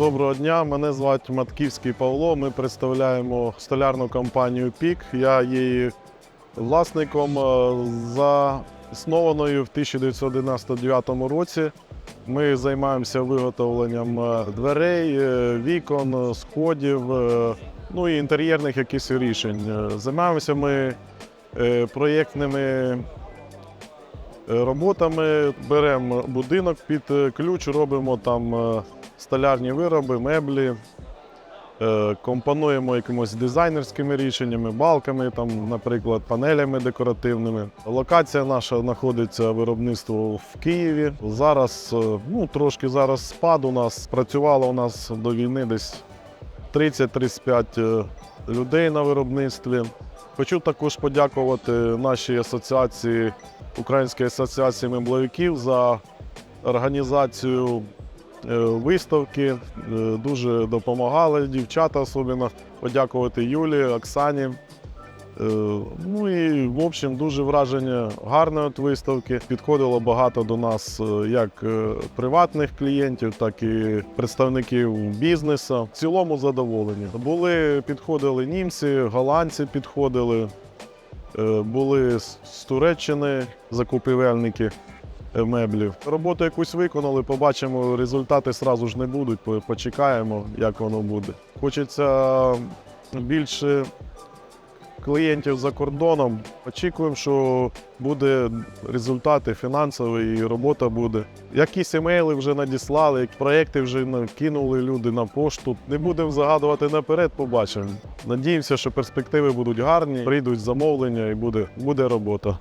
Доброго дня, мене звати Матківський Павло. Ми представляємо столярну компанію Пік. Я є її власником е, заснованою в 1999 році. Ми займаємося виготовленням е, дверей, е, вікон, сходів, ну і інтер'єрних якихось рішень. Займаємося ми проєктними роботами. Беремо будинок під е, ключ, робимо там е, столярні вироби, меблі, е, компонуємо якимось дизайнерськими рішеннями, балками, там, наприклад, панелями декоративними. Локація наша знаходиться виробництво в Києві. Зараз е, ну, трошки зараз спад у нас. Працювало у нас до війни десь 30-35 е, людей на виробництві. Хочу також подякувати нашій асоціації, Українській асоціації мембловиків за організацію е, виставки. Е, Дуже допомагали дівчата, особливо подякувати Юлі, Оксані. Е, Ну і в общем дуже враження гарної от виставки. Підходило багато до нас е, як е, приватних клієнтів, так і представників бізнесу. В цілому задоволені. Були підходили німці, голландці підходили, були з Туреччини закупівельники меблів. Роботу якусь виконали, побачимо, результати одразу ж не будуть. Почекаємо, як воно буде. Хочеться більше клієнтів за кордоном. Очікуємо, що буде результати фінансові і робота буде. Якісь емейли вже надіслали, проекти вже кинули люди на пошту. Не будемо загадувати наперед, побачимо. Надіємося, що перспективи будуть гарні, прийдуть замовлення і буде, буде робота.